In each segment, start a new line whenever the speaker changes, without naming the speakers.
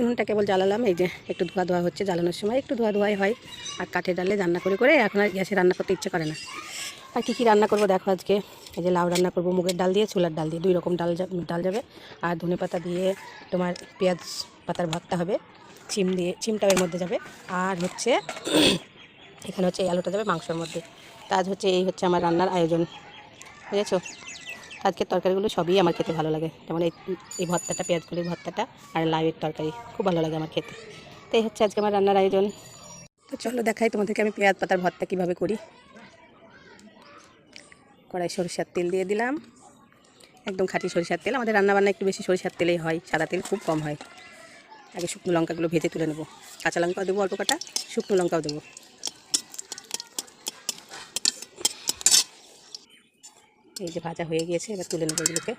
উনুনটা কেবল জ্বালালাম, এই যে একটু ধোয়া ধোয়া হচ্ছে জ্বালানোর সময়, একটু ধোয়া ধোয়াই হয়। আর কাঠের ডালে রান্না করে করে এখন আর গ্যাসে রান্না করতে ইচ্ছে করে না। আর কী কী রান্না করব দেখো আজকে? এই যে লাউ রান্না করব, মুগের ডাল দিয়ে, ছোলার ডাল দিয়ে, দুই রকম ডাল ডাল যাবে। আর ধনে পাতা দিয়ে তোমার পেঁয়াজ পাতার ভর্তা হবে, চিম দিয়ে, চিমটাও এর মধ্যে যাবে। আর হচ্ছে, এখানে হচ্ছে এই আলুটা যাবে মাংসের মধ্যে। কাজ হচ্ছে এই হচ্ছে আমার রান্নার আয়োজন, বুঝেছ? আজকের তরকারিগুলো সবই আমার খেতে ভালো লাগে। যেমন এই এই ভর্তাটা পেঁয়াজগুলির ভর্তাটা আর লাউয়ের তরকারি খুব ভালো লাগে আমার খেতে। তো এই হচ্ছে আজকে আমার রান্নার আয়োজন। তো চলো দেখাই তোমাদেরকে আমি পেঁয়াজ পাতার ভর্তা কীভাবে করি। কড়াই সরিষার তেল দিয়ে দিলাম। একদম খাঁটি সরিষার তেল। আমাদের রান্নাবান্না একটু বেশি সরিষার তেলেই হয়, সাদা তেল খুব কম হয়। আগে শুকনো লঙ্কাগুলো ভেজে তুলে নেব। কাঁচা লঙ্কাও দেবো অল্প কাটা, শুকনো লঙ্কাও দেবো। এই যে ভাজা হয়ে গিয়েছে, এবার তুলে নেব এগুলোকে।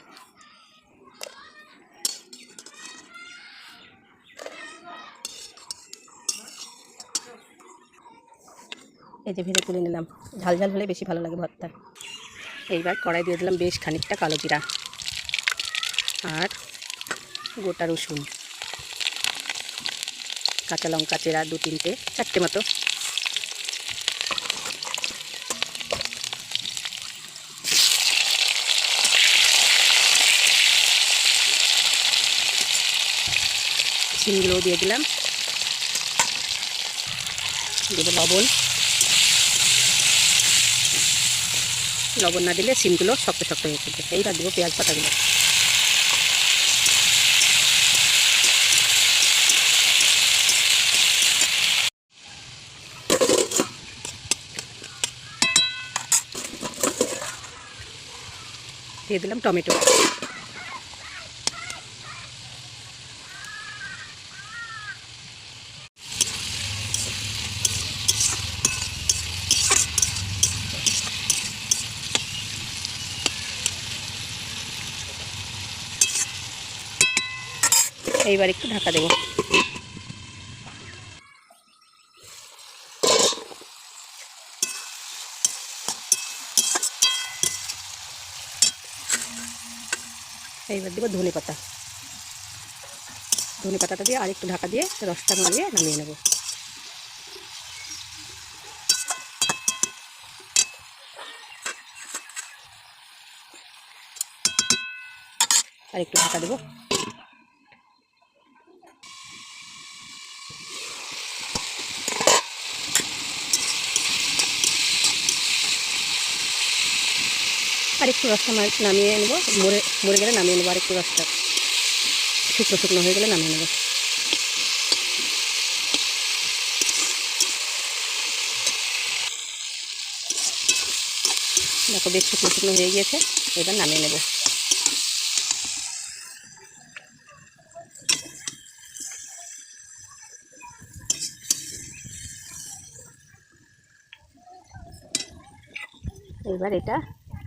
এই যে ভেজে তুলে নিলাম। ঝাল ঝাল হলে বেশি ভালো লাগে ভর্তা এইবার কড়াই দিয়ে দিলাম বেশ খানিকটা কালো জিরা আর গোটা রসুন। কাঁচা লঙ্কা, চেরা দু তিনটে চারটে মতো। সিমগুলোও দিয়ে দিলাম। দেবো লবণ। লবণ না দিলে সিমগুলো শক্ত শক্ত হয়ে থাকবে এইবার দেবো পেঁয়াজ পাতাগুলো। দিয়ে দিলাম টমেটো। এইবার একটু ঢাকা দেবো। এইবার দেবো ধনে পাতা। ধনে পাতাটা দিয়ে আর একটু ঢাকা দিয়ে রসটা মারিয়ে নামিয়ে নেব। আর একটু ঢাকা দেবো। আর একটু রসটা নামিয়ে নেব। মরে মরে গেলে নামিয়ে নেব। আর একটু রসটা শুকনো শুকনো হয়ে গেলে নামিয়ে নেব। দেখো বেশ শুকনো শুকনো হয়ে গিয়েছে। এবার নামিয়ে নেব। এবার এটা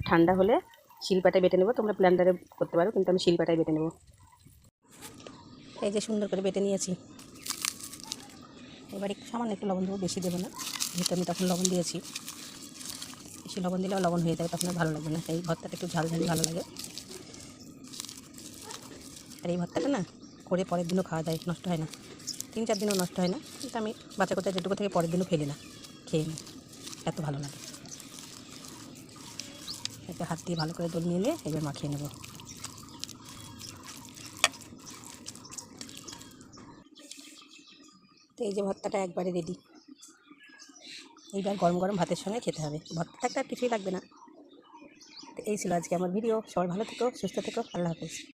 ঠান্ডা হলে শিলপাটায় বেটে নেব। তোমরা ব্লেন্ডারে করতে পারো, কিন্তু আমি শিলপাটায় বেটে নেব। এই যে সুন্দর করে বেটে নিয়েছি। এবার একটু সামান্য একটু লবণ দেবো, বেশি দেবো না। যেহেতু আমি তখন লবণ দিয়েছি। বেশি লবণ দিলেও লবণ হয়ে যাবে তখন ভালো লাগবে না। এই ভর্তাটা একটু ঝাল ঝাল ভালো লাগে। আর এই ভর্তাটা না, করে পরের দিনও খাওয়া যায়, নষ্ট হয় না। তিন চার দিনও নষ্ট হয় না। কিন্তু আমি বাচ্চা কোথায় যেটুকু থেকে পরের দিনও ফেলি না, খেয়ে নিই। এত ভালো লাগে। একটু হাত দিয়ে ভালো করে দল নিয়ে এবার মাখিয়ে নেব। তো এই যে ভর্তাটা একবারে রেডি এইবার গরম গরম ভাতের সঙ্গে খেতে হবে। ভর্তা থাকতে আর কিছুই লাগবে না। তো এই ছিল আজকে আমার ভিডিও সবাই ভালো থেকো, সুস্থ থেকো। আল্লাহ হাফিজ।